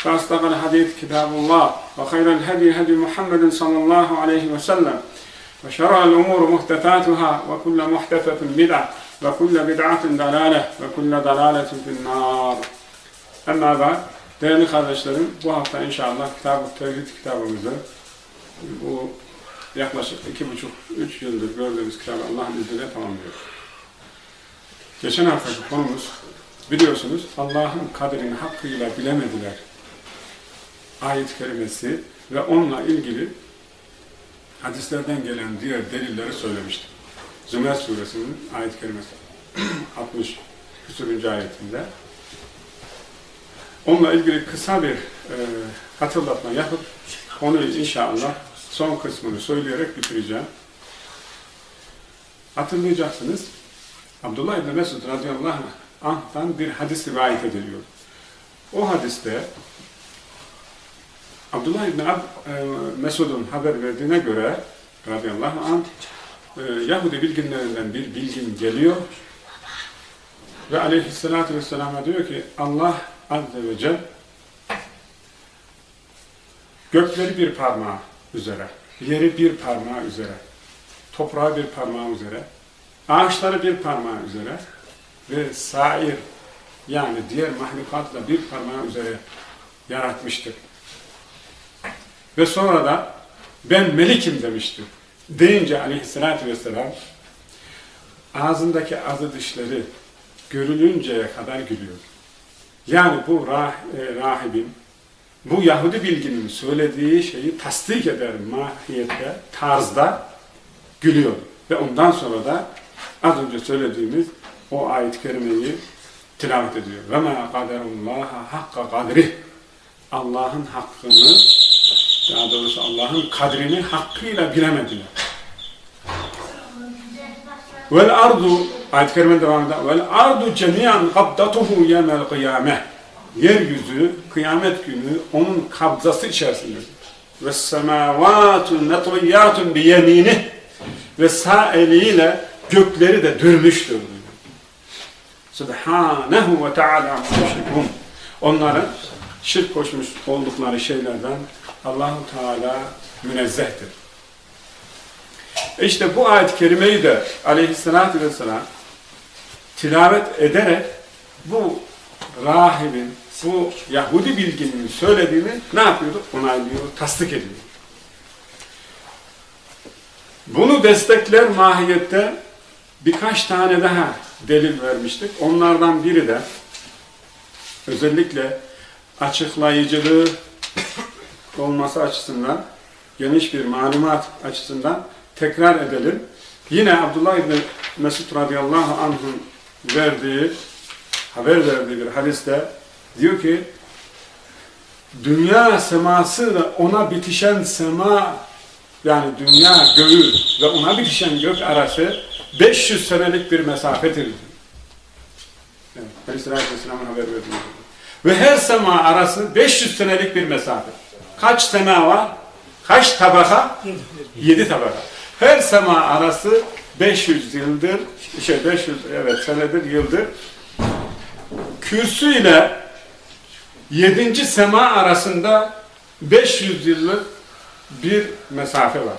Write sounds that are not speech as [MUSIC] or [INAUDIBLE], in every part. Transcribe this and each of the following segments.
فأصدق الحديث كتاب الله وخير الهدي هدي محمد صلى الله عليه وسلم وشر الأمور محدثاتها وكل محدثة بدعة وكل بدعة ضلالة وكل ضلالة في النار Ama ben değerli kardeşlerim bu hafta inşallah Kitab-ı Tevhid kitabımızı bu yaklaşık iki buçuk, üç yıldır gördüğümüz kitabı Allah'ın izniyle tamamlıyoruz. Geçen haftaki konumuz biliyorsunuz Allah'ın kaderini hakkıyla bilemediler ayet-i kerimesi ve onunla ilgili hadislerden gelen diğer delilleri söylemiştim. Zümer suresinin ayet-i kerimesi [CLEARS THROAT] 60 küsürüncü ayetinde onunla ilgili kısa bir e, hatırlatma yapıp onu inşallah son kısmını söyleyerek bitireceğim. Hatırlayacaksınız Abdullah İbni Mesud radıyallahu anh'tan bir hadis rivayet ediliyor. O hadiste Abdullah İbni Ab, e, Mesud'un haber verdiğine göre radıyallahu anh e, Yahudi bilginlerinden bir bilgin geliyor ve aleyhissalatü vesselam'a diyor ki Allah azze ve celle gökleri bir parmağı üzere, yeri bir parmağı üzere, toprağı bir parmağı üzere, ağaçları bir parmağı üzere ve sair yani diğer mahlukatla bir parmağı üzere yaratmıştır. Ve sonra da ben melikim demiştir. Deyince aleyhissalatü vesselam ağzındaki azı dişleri görülünceye kadar gülüyor. Yani bu rah, e, rahibin, bu Yahudi bilginin söylediği şeyi tasdik eder mahiyette, tarzda gülüyor. Ve ondan sonra da az önce söylediğimiz o ayet-i kerimeyi tilavet ediyor. Ve ma kaderullaha hakka kadri. Allah'ın hakkını daha doğrusu Allah'ın kadrini hakkıyla bilemediler. Vel ardu ayet-i kerime devam eder. Vel ardu cemiyan kabdatuhu yemel kıyame. Yeryüzü kıyamet günü onun kabzası içerisindedir. Ve semavatu netriyyatun bi yeminih. Ve sağ eliyle gökleri de dürmüştür. Subhanahu ve Teala müşrikun. Onların şirk koşmuş oldukları şeylerden Allahu Teala münezzehtir. İşte bu ayet-i kerimeyi de aleyhissalatü vesselam tilavet ederek bu rahibin, bu Yahudi bilginin söylediğini ne yapıyordu? Onaylıyor, tasdik ediyor. Bunu destekler mahiyette birkaç tane daha delil vermiştik. Onlardan biri de özellikle açıklayıcılığı olması açısından, geniş bir malumat açısından tekrar edelim. Yine Abdullah İbni Mesud radıyallahu anh'ın verdiği, haber verdiği bir hadiste diyor ki, dünya seması ve ona bitişen sema, yani dünya göğü ve ona bitişen gök arası 500 senelik bir mesafedir. Evet, Aleyhisselatü Vesselam'ın haber verdiği. Ve her sema arası 500 senelik bir mesafe. Kaç sema var? Kaç tabaka? 7 tabaka. Her sema arası 500 yıldır, şey 500 evet senedir yıldır. Kürsü ile 7. sema arasında 500 yıllık bir mesafe var.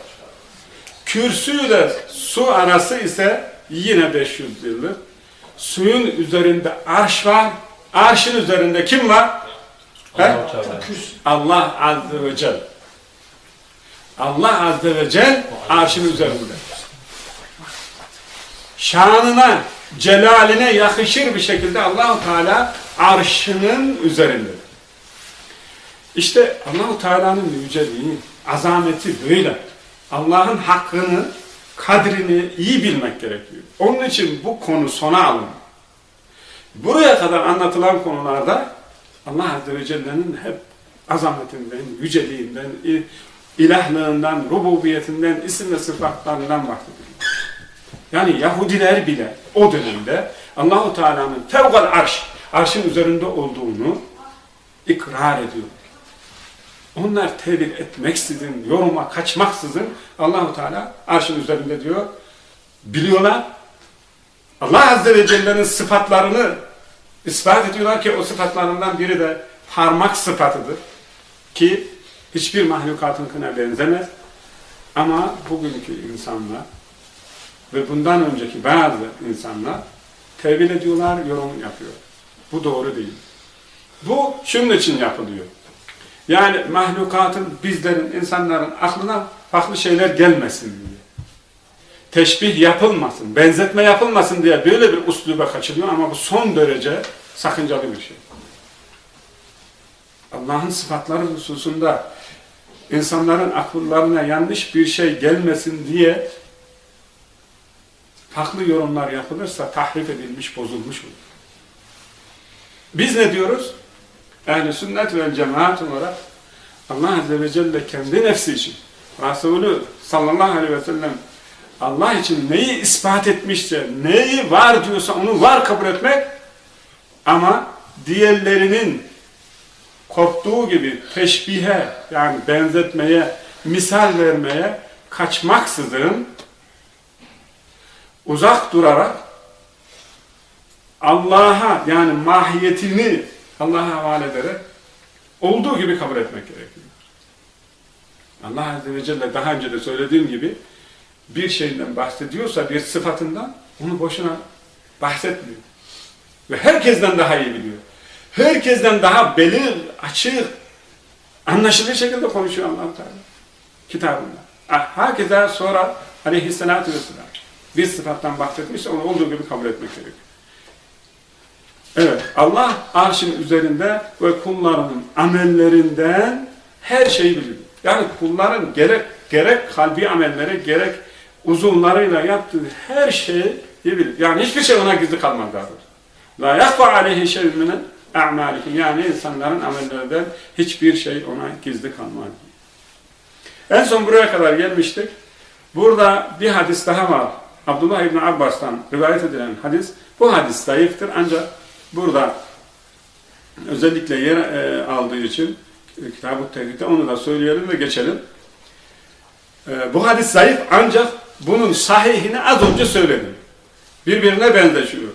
Kürsü ile su arası ise yine 500 yıllık. Suyun üzerinde arş var. Arşın üzerinde kim var? Allah, Allah Azze ve Celle. Allah Azze ve Celle arşın üzerinde. Şanına, celaline yakışır bir şekilde Allahu Teala arşının üzerinde. İşte Allahu Teala'nın yüceliği, azameti böyle. Allah'ın hakkını, kadrini iyi bilmek gerekiyor. Onun için bu konu sona alın. Buraya kadar anlatılan konularda Allah Azze ve Celle'nin hep azametinden, yüceliğinden, ilahlığından, rububiyetinden, isim ve sıfatlarından bahsediyor. Yani Yahudiler bile o dönemde Allahu Teala'nın fevgal arş, arşın üzerinde olduğunu ikrar ediyor. Onlar tevil etmeksizin, yoruma kaçmaksızın Allahu Teala arşın üzerinde diyor. Biliyorlar. Allah Azze ve Celle'nin sıfatlarını ispat ediyorlar ki o sıfatlarından biri de parmak sıfatıdır. Ki hiçbir mahlukatınkine benzemez. Ama bugünkü insanlar ve bundan önceki bazı insanlar tevil ediyorlar, yorum yapıyor. Bu doğru değil. Bu şunun için yapılıyor. Yani mahlukatın, bizlerin, insanların aklına farklı şeyler gelmesin diye. Teşbih yapılmasın, benzetme yapılmasın diye böyle bir usluba kaçılıyor ama bu son derece sakıncalı bir şey. Allah'ın sıfatları hususunda insanların akıllarına yanlış bir şey gelmesin diye farklı yorumlar yapılırsa tahrif edilmiş, bozulmuş olur. Biz ne diyoruz? Ehl-i sünnet ve cemaat olarak Allah Azze ve Celle kendi nefsi için Resulü sallallahu aleyhi ve sellem Allah için neyi ispat etmişse, neyi var diyorsa onu var kabul etmek ama diğerlerinin korktuğu gibi teşbihe yani benzetmeye, misal vermeye kaçmaksızın uzak durarak Allah'a yani mahiyetini Allah'a havale ederek olduğu gibi kabul etmek gerekiyor. Allah Azze ve Celle daha önce de söylediğim gibi bir şeyden bahsediyorsa bir sıfatından onu boşuna bahsetmiyor. Ve herkesten daha iyi biliyor. Herkesten daha belir, açık, anlaşılır şekilde konuşuyor allah Teala kitabında. Herkese sonra aleyhissalatü vesselam bir sıfattan bahsetmişse onu olduğu gibi kabul etmek gerekiyor. Evet, Allah arşın üzerinde ve kullarının amellerinden her şeyi biliyor. Yani kulların gerek gerek kalbi amelleri, gerek uzunlarıyla yaptığı her şeyi bilir. Yani hiçbir şey ona gizli kalmazlardır. La yakfa aleyhi şeyin minen. Yani insanların amellerinden hiçbir şey ona gizli kalmaz. En son buraya kadar gelmiştik. Burada bir hadis daha var. Abdullah İbni Abbas'tan rivayet edilen hadis. Bu hadis zayıftır ancak burada özellikle yer e, aldığı için Kitab-ı onu da söyleyelim ve geçelim. E, bu hadis zayıf ancak bunun sahihini az önce söyledim. Birbirine benzeşiyor.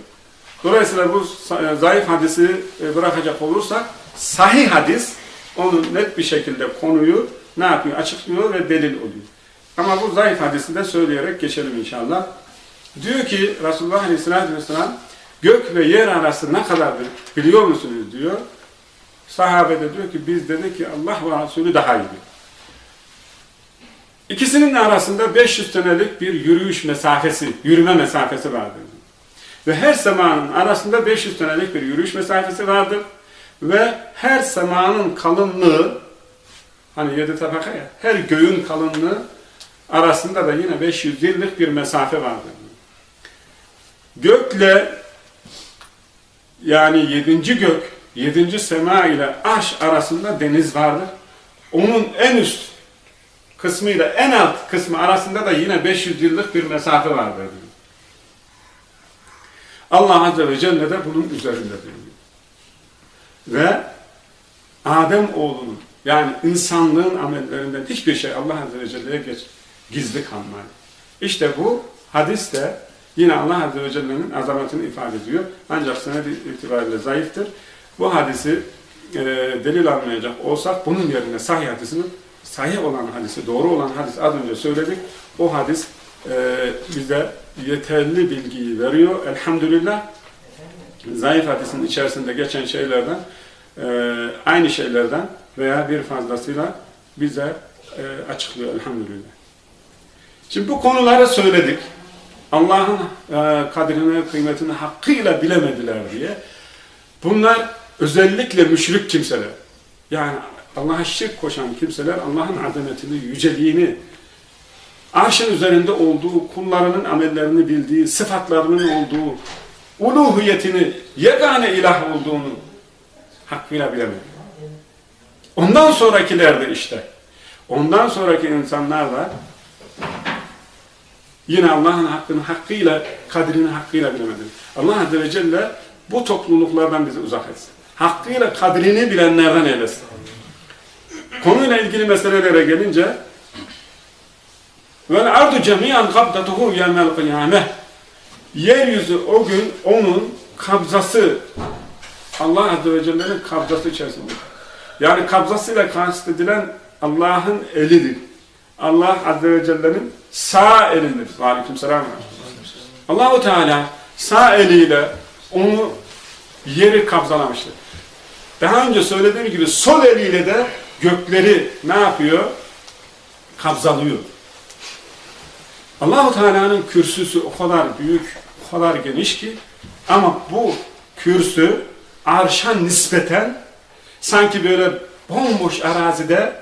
Dolayısıyla bu e, zayıf hadisi e, bırakacak olursak sahih hadis onu net bir şekilde konuyu ne yapıyor? Açıklıyor ve delil oluyor. Ama bu zayıf hadisi de söyleyerek geçelim inşallah. Diyor ki Resulullah Aleyhisselatü Vesselam gök ve yer arası ne kadardır biliyor musunuz diyor. Sahabe de diyor ki biz dedi ki Allah ve Resulü daha iyi biliyor. İkisinin arasında 500 senelik bir yürüyüş mesafesi, yürüme mesafesi vardır. Ve her semanın arasında 500 senelik bir yürüyüş mesafesi vardır. Ve her semanın kalınlığı, hani yedi tabaka ya, her göğün kalınlığı arasında da yine 500 yıllık bir mesafe vardır. Gökle yani yedinci gök, yedinci sema ile arş arasında deniz vardır. Onun en üst kısmı ile en alt kısmı arasında da yine 500 yıllık bir mesafe vardır diyor. Allah Azze ve Celle de bunun üzerinde diyor. Ve Adem oğlunun yani insanlığın amellerinden hiçbir şey Allah Azze ve Celle'ye geç, gizli kalmaz. İşte bu hadis de yine Allah Azze ve Celle'nin azametini ifade ediyor. Ancak senedi itibariyle zayıftır. Bu hadisi e, delil almayacak olsak bunun yerine sahih hadisinin sahih olan hadisi, doğru olan hadis az önce söyledik. O hadis e, bize yeterli bilgiyi veriyor. Elhamdülillah zayıf hadisin içerisinde geçen şeylerden e, aynı şeylerden veya bir fazlasıyla bize e, açıklıyor elhamdülillah. Şimdi bu konuları söyledik. Allah'ın e, kadrini, kıymetini hakkıyla bilemediler diye. Bunlar özellikle müşrik kimseler. Yani Allah'a şirk koşan kimseler Allah'ın azametini, yüceliğini, arşın üzerinde olduğu, kullarının amellerini bildiği, sıfatlarının olduğu, uluhiyetini, yegane ilah olduğunu hakkıyla bilemedi. Ondan sonrakiler de işte, ondan sonraki insanlar da yine Allah'ın hakkını hakkıyla, kadrini hakkıyla bilemedi. Allah Azze ve Celle bu topluluklardan bizi uzak etsin. Hakkıyla kadrini bilenlerden eylesin. Konuyla ilgili meselelere gelince Vel ardu cemiyan kabdatuhu yevmel kıyame Yeryüzü o gün onun kabzası Allah Azze ve Celle'nin kabzası içerisinde. Yani kabzasıyla kastedilen Allah'ın elidir. Allah Azze ve Celle'nin sağ elindir. Aleyküm selam. Allahu Teala sağ eliyle onu yeri kabzalamıştır. Daha önce söylediğim gibi sol eliyle de gökleri ne yapıyor? Kabzalıyor. Allahu Teala'nın kürsüsü o kadar büyük, o kadar geniş ki ama bu kürsü arşa nispeten sanki böyle bomboş arazide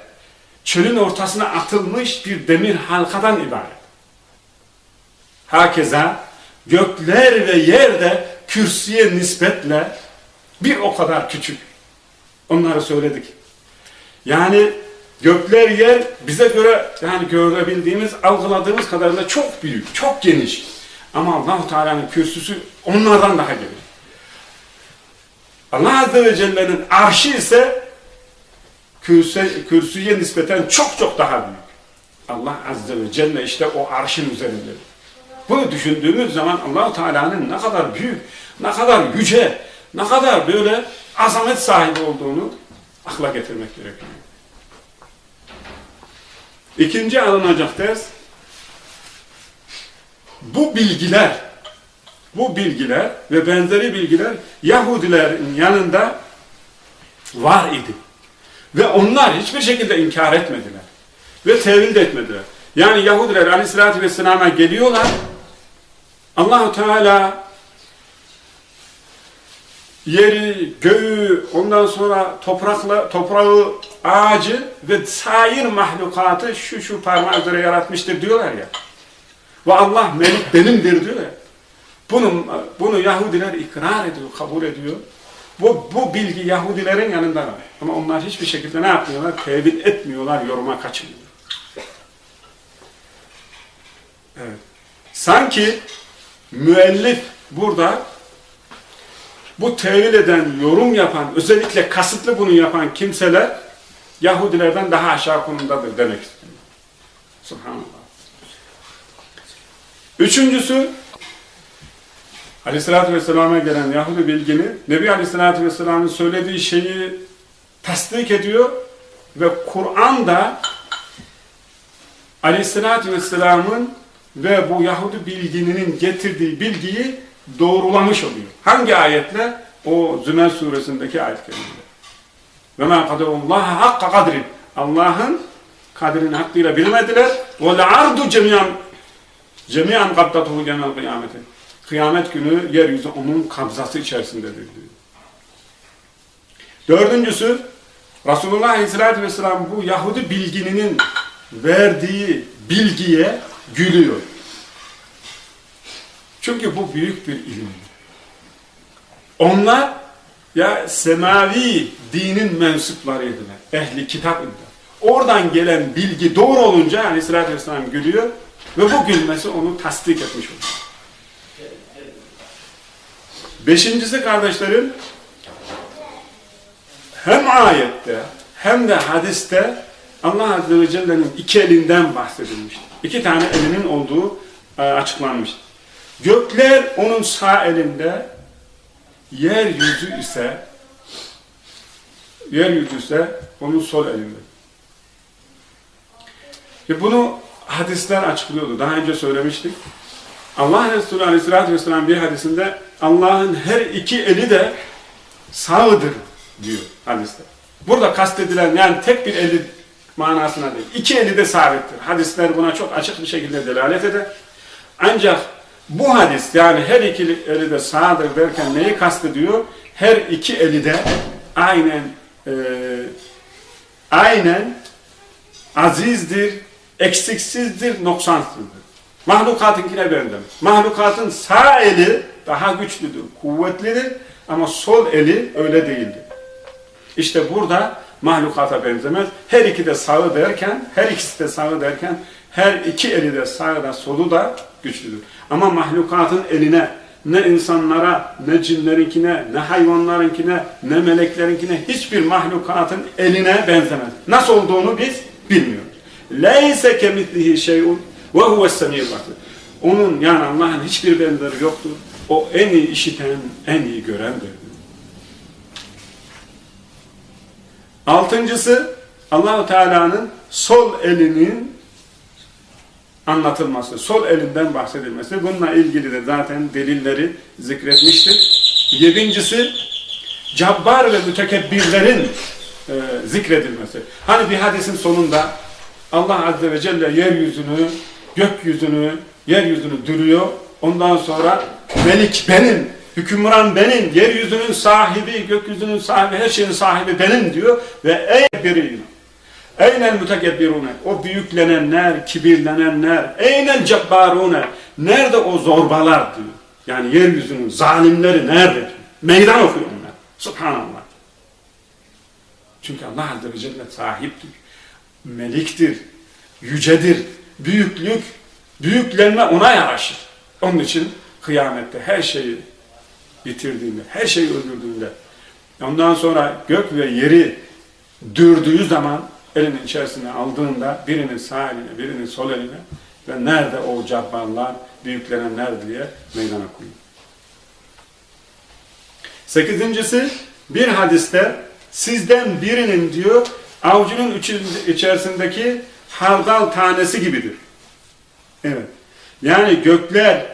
çölün ortasına atılmış bir demir halkadan ibaret. Hakeza gökler ve yer de kürsüye nispetle bir o kadar küçük. Onları söyledik. Yani gökler yer bize göre yani görebildiğimiz, algıladığımız kadarıyla çok büyük, çok geniş. Ama Allahu Teala'nın kürsüsü onlardan daha geniş. Allah Azze ve Celle'nin arşı ise kürsü, kürsüye nispeten çok çok daha büyük. Allah Azze ve Celle işte o arşın üzerinde. Bunu düşündüğümüz zaman Allahu Teala'nın ne kadar büyük, ne kadar yüce, ne kadar böyle azamet sahibi olduğunu akla getirmek gerekiyor. İkinci alınacak ders, bu bilgiler, bu bilgiler ve benzeri bilgiler Yahudilerin yanında var idi. Ve onlar hiçbir şekilde inkar etmediler. Ve tevil de etmediler. Yani Yahudiler aleyhissalatü vesselama geliyorlar. Allahu Teala yeri, göğü, ondan sonra toprakla, toprağı, ağacı ve sair mahlukatı şu şu parmağı üzere yaratmıştır diyorlar ya. Ve Allah melik benimdir diyor ya. Bunu, bunu Yahudiler ikrar ediyor, kabul ediyor. Bu, bu bilgi Yahudilerin yanında var. Ama onlar hiçbir şekilde ne yapmıyorlar? Tevil etmiyorlar, yoruma kaçmıyorlar. Evet. Sanki müellif burada bu tevil eden, yorum yapan, özellikle kasıtlı bunu yapan kimseler Yahudilerden daha aşağı konumdadır demek istiyor. Subhanallah. Üçüncüsü Aleyhisselatü Vesselam'a gelen Yahudi bilgini Nebi Aleyhisselatü Vesselam'ın söylediği şeyi tasdik ediyor ve Kur'an da Aleyhisselatü Vesselam'ın ve bu Yahudi bilgininin getirdiği bilgiyi doğrulamış oluyor. Hangi ayetle? O Zümer suresindeki ayet kelimeler. Ve mâ kaderullâhe hakka kadri. Allah'ın kadrini hakkıyla bilmediler. Ve le'ardu cemiyan cemiyan kabdatuhu genel kıyameti. Kıyamet günü yeryüzü onun kabzası içerisindedir diyor. Dördüncüsü Resulullah Aleyhisselatü Vesselam bu Yahudi bilgininin verdiği bilgiye gülüyor. Çünkü bu büyük bir ilim. Onlar ya semavi dinin mensuplarıydılar. Ehli kitap idiler. Oradan gelen bilgi doğru olunca Aleyhisselatü Vesselam gülüyor ve bu gülmesi onu tasdik etmiş oluyor. Beşincisi kardeşlerim hem ayette hem de hadiste Allah Azze ve Celle'nin iki elinden bahsedilmiştir. İki tane elinin olduğu e, açıklanmıştır. Gökler onun sağ elinde, yeryüzü ise yeryüzü ise onun sol elinde. Ve bunu hadisler açıklıyordu. Daha önce söylemiştik. Allah Resulü Aleyhisselatü Vesselam bir hadisinde Allah'ın her iki eli de sağıdır diyor hadiste. Burada kastedilen yani tek bir eli manasına değil. İki eli de sabittir. Hadisler buna çok açık bir şekilde delalet eder. Ancak bu hadis yani her iki eli de sağdır derken neyi kastediyor? Her iki eli de aynen e, aynen azizdir, eksiksizdir, noksansızdır. Mahlukatınkine benzemez. Mahlukatın sağ eli daha güçlüdür, kuvvetlidir ama sol eli öyle değildir. İşte burada mahlukata benzemez. Her iki de sağı derken, her ikisi de sağı derken her iki eli de sağı da solu da güçlüdür. Ama mahlukatın eline ne insanlara, ne cinlerinkine, ne hayvanlarınkine, ne meleklerinkine hiçbir mahlukatın eline benzemez. Nasıl olduğunu biz bilmiyoruz. Leyse kemitlihi şeyun ve huves semiyul. Onun yani Allah'ın hiçbir benzeri yoktur. O en iyi işiten, en iyi görendir. Altıncısı Allahu Teala'nın sol elinin anlatılması, sol elinden bahsedilmesi. Bununla ilgili de zaten delilleri zikretmiştir. Yedincisi cabbar ve mütekebbirlerin e, zikredilmesi. Hani bir hadisin sonunda Allah Azze ve Celle yeryüzünü, gökyüzünü, yeryüzünü duruyor. Ondan sonra melik benim, hükümran benim, yeryüzünün sahibi, gökyüzünün sahibi, her şeyin sahibi benim diyor. Ve ey biriyim. Eynel mütekebbirune. O büyüklenenler, kibirlenenler. Eynel cebbarune. Nerede o zorbalar diyor. Yani yeryüzünün zalimleri nerede? Meydan okuyor onlar. Subhanallah. Çünkü Allah Azze ve Celle sahiptir. Meliktir. Yücedir. Büyüklük, büyüklenme ona yaraşır. Onun için kıyamette her şeyi bitirdiğinde, her şeyi öldürdüğünde, ondan sonra gök ve yeri dürdüğü zaman elinin içerisine aldığında birinin sağ eline, birinin sol eline ve nerede o cabbarlar, büyüklenenler diye meydana koyuyor. Sekizincisi bir hadiste sizden birinin diyor avucunun içerisindeki hardal tanesi gibidir. Evet. Yani gökler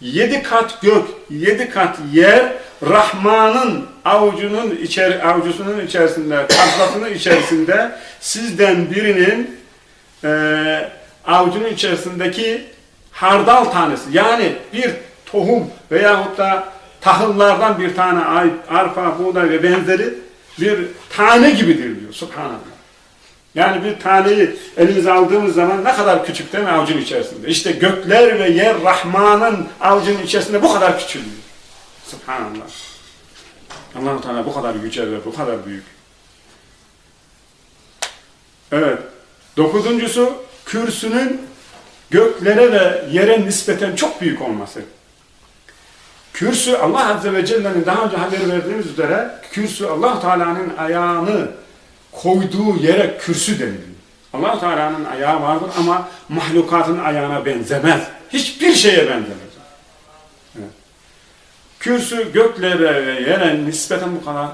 yedi kat gök, yedi kat yer Rahman'ın avucunun içeri, avucusunun içerisinde, kafasının içerisinde sizden birinin e, avucunun içerisindeki hardal tanesi yani bir tohum veyahut da tahıllardan bir tane arpa, buğday ve benzeri bir tane gibidir diyor. Subhanallah. Yani bir taneyi elimize aldığımız zaman ne kadar küçük değil mi avucun içerisinde? İşte gökler ve yer Rahman'ın avucunun içerisinde bu kadar küçülüyor. Subhanallah. allah Teala bu kadar yüce bu kadar büyük. Evet. Dokuzuncusu kürsünün göklere ve yere nispeten çok büyük olması. Kürsü Allah Azze ve Celle'nin daha önce haber verdiğimiz üzere kürsü Allah Teala'nın ayağını koyduğu yere kürsü deniliyor. allah Teala'nın ayağı vardır ama mahlukatın ayağına benzemez. Hiçbir şeye benzemez. Kürsü göklere ve yere nispeten bu kadar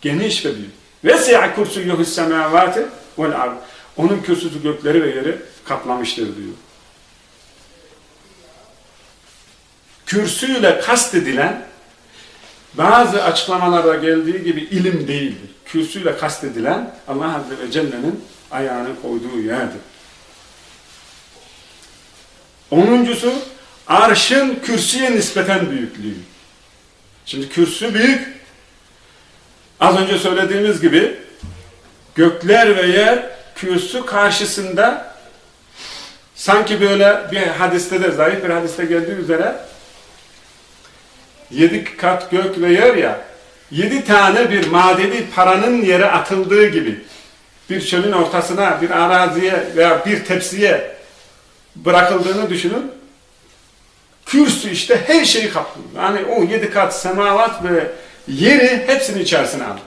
geniş ve büyük. Vesi'a kürsüyühü semavati vel ard. Onun kürsüsü gökleri ve yeri kaplamıştır diyor. Kürsüyle kastedilen bazı açıklamalarda geldiği gibi ilim değildir. Kürsüyle kastedilen Allah Azze ve Celle'nin ayağını koyduğu yerdir. Onuncusu arşın kürsüye nispeten büyüklüğü. Şimdi kürsü büyük. Az önce söylediğimiz gibi gökler ve yer kürsü karşısında sanki böyle bir hadiste de zayıf bir hadiste geldiği üzere yedi kat gök ve yer ya yedi tane bir madeni paranın yere atıldığı gibi bir çölün ortasına, bir araziye veya bir tepsiye bırakıldığını düşünün. Kürsü işte her şeyi kaplıyor. Yani o yedi kat semavat ve yeri hepsini içerisine alıyor.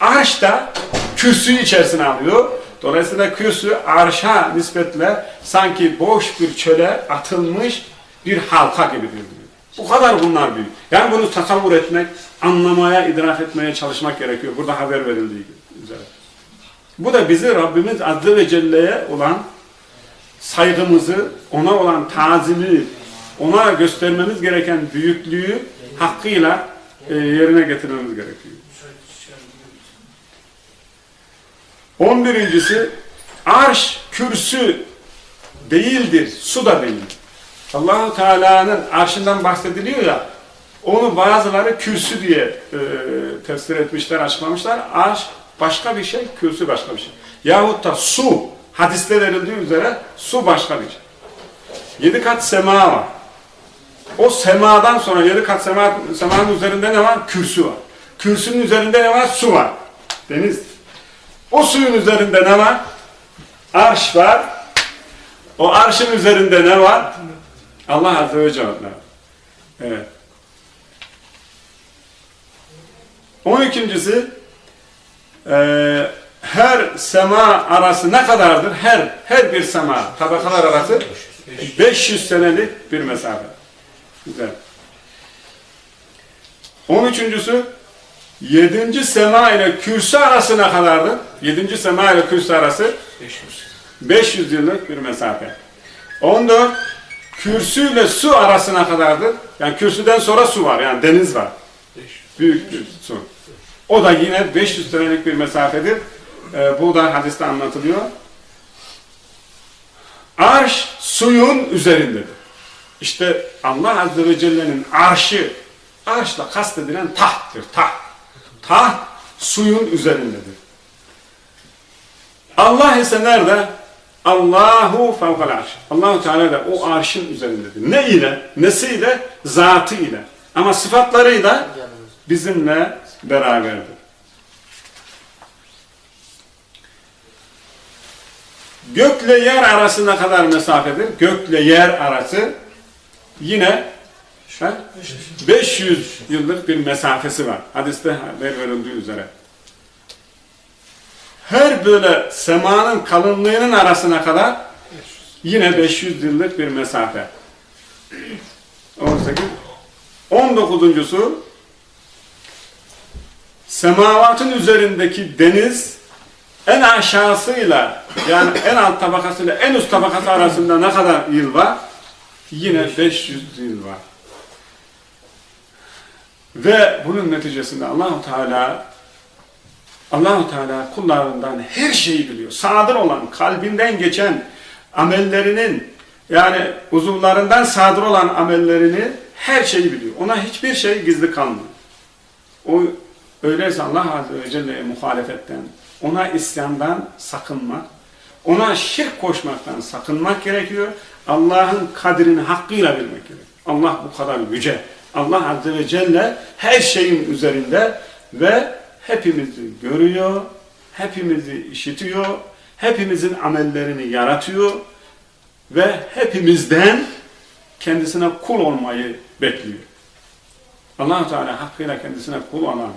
Arş da kürsüyü içerisine alıyor. Dolayısıyla kürsü arşa nispetle sanki boş bir çöle atılmış bir halka gibidir diyor. Bu kadar bunlar büyük. Yani bunu tasavvur etmek, anlamaya, idrak etmeye çalışmak gerekiyor. Burada haber verildiği üzere. Bu da bizi Rabbimiz Azze ve Celle'ye olan saygımızı, ona olan tazimi, ona göstermemiz gereken büyüklüğü hakkıyla e, yerine getirmemiz gerekiyor. 11.si arş kürsü değildir, su da değildir. Allahu Teala'nın arşından bahsediliyor ya, onu bazıları kürsü diye e, tefsir etmişler, açıklamışlar. Arş başka bir şey, kürsü başka bir şey. Yahut da su, hadiste verildiği üzere su başka bir şey. Yedi kat sema var. O semadan sonra yedi kat sema, semanın üzerinde ne var? Kürsü var. Kürsünün üzerinde ne var? Su var. Deniz. O suyun üzerinde ne var? Arş var. O arşın üzerinde ne var? Allah Azze ve Celle. Evet. On ikincisi e, her sema arası ne kadardır? Her her bir sema tabakalar arası 500 senelik bir mesafe. Güzel. On üçüncüsü yedinci sema ile kürsü arası ne kadardır? Yedinci sema ile kürsü arası 500 yıllık bir mesafe. 14 kürsüyle su arasına kadardır. Yani kürsüden sonra su var. Yani deniz var. Büyük bir su. O da yine 500 senelik bir mesafedir. Ee, bu da hadiste anlatılıyor. Arş suyun üzerindedir. İşte Allah Azze ve Celle'nin arşı, arşla kastedilen tahttır, taht. Taht suyun üzerindedir. Allah ise nerede? Allahu fevkal arş. Allahu Teala da o arşın üzerindedir. Ne ile? Nesiyle? Zatı ile. Ama sıfatlarıyla bizimle beraberdir. Gökle yer arasına kadar mesafedir. Gökle yer arası yine ha, 500 yıllık bir mesafesi var. Hadiste haber verildiği üzere. Her böyle semanın kalınlığının arasına kadar yine 500 yıllık bir mesafe. 18. 19'uncusu semavatın üzerindeki deniz en aşağısıyla yani en alt tabakasıyla en üst tabakası arasında ne kadar yıl var? Yine 500 yıl var. Ve bunun neticesinde Allahu Teala Allahu Teala kullarından her şeyi biliyor. Sadır olan, kalbinden geçen amellerinin yani uzuvlarından sadır olan amellerini her şeyi biliyor. Ona hiçbir şey gizli kalmıyor. O öyleyse Allah Azze ve Celle'ye muhalefetten, ona isyandan sakınmak, ona şirk koşmaktan sakınmak gerekiyor. Allah'ın kadrini hakkıyla bilmek gerekiyor. Allah bu kadar yüce. Allah Azze ve Celle her şeyin üzerinde ve hepimizi görüyor, hepimizi işitiyor, hepimizin amellerini yaratıyor ve hepimizden kendisine kul olmayı bekliyor. allah Teala hakkıyla kendisine kul olan,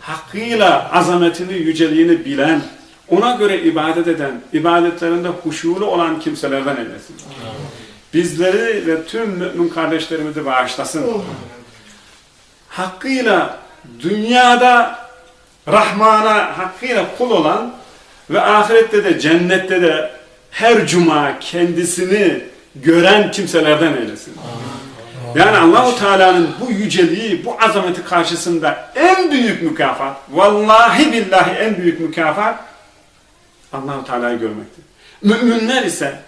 hakkıyla azametini, yüceliğini bilen, ona göre ibadet eden, ibadetlerinde huşulu olan kimselerden eylesin. Bizleri ve tüm mümin kardeşlerimizi bağışlasın. Hakkıyla dünyada Rahman'a hakkıyla kul olan ve ahirette de cennette de her cuma kendisini gören kimselerden eylesin. Yani Allahu Teala'nın bu yüceliği, bu azameti karşısında en büyük mükafat, vallahi billahi en büyük mükafat Allahu Teala'yı görmektir. Müminler ise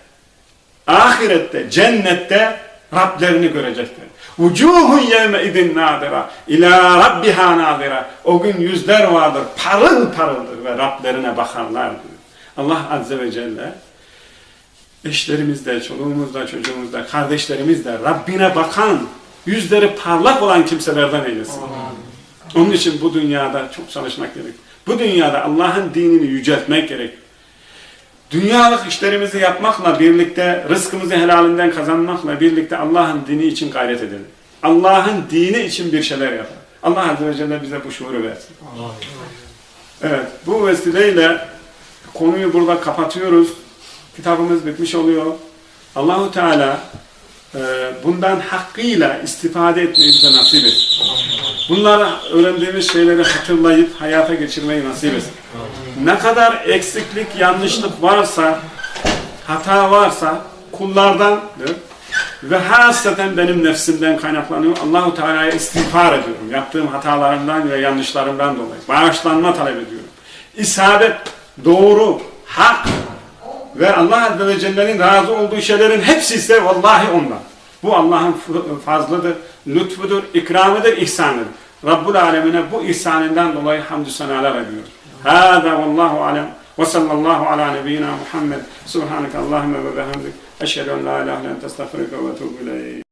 ahirette, cennette Rablerini görecekler. Vucuhun yevme idin nadira ila rabbiha nadira. O gün yüzler vardır, parıl parıldır ve Rablerine bakarlar diyor. Allah Azze ve Celle eşlerimizde, çoluğumuzda, çocuğumuzda, kardeşlerimizde Rabbine bakan, yüzleri parlak olan kimselerden eylesin. Onun için bu dünyada çok çalışmak gerek. Bu dünyada Allah'ın dinini yüceltmek gerek. Dünyalık işlerimizi yapmakla birlikte, rızkımızı helalinden kazanmakla birlikte Allah'ın dini için gayret edelim. Allah'ın dini için bir şeyler yapalım. Allah Azze ve Celle bize bu şuuru versin. Evet, bu vesileyle konuyu burada kapatıyoruz. Kitabımız bitmiş oluyor. Allahu Teala e, bundan hakkıyla istifade etmeyi bize nasip etsin. Bunları öğrendiğimiz şeyleri hatırlayıp hayata geçirmeyi nasip etsin. Ne kadar eksiklik, yanlışlık varsa, hata varsa kullardandır. Ve hasreten benim nefsimden kaynaklanıyor. Allahu Teala'ya istiğfar ediyorum. Yaptığım hatalarımdan ve yanlışlarımdan dolayı. Bağışlanma talep ediyorum. İsabet doğru, hak ve Allah Azze ve Celle'nin razı olduğu şeylerin hepsi ise vallahi ondan. Bu Allah'ın f- fazlıdır, lütfudur, ikramıdır, ihsanıdır. Rabbul Alemine bu ihsanından dolayı hamdü senalar ediyoruz. Hâzâ vallahu alem ve sallallahu ala nebiyyina Muhammed. Subhaneke Allahümme ve bihamdik. Eşhedü en la ilahe illa ente estağfiruke ve ileyk.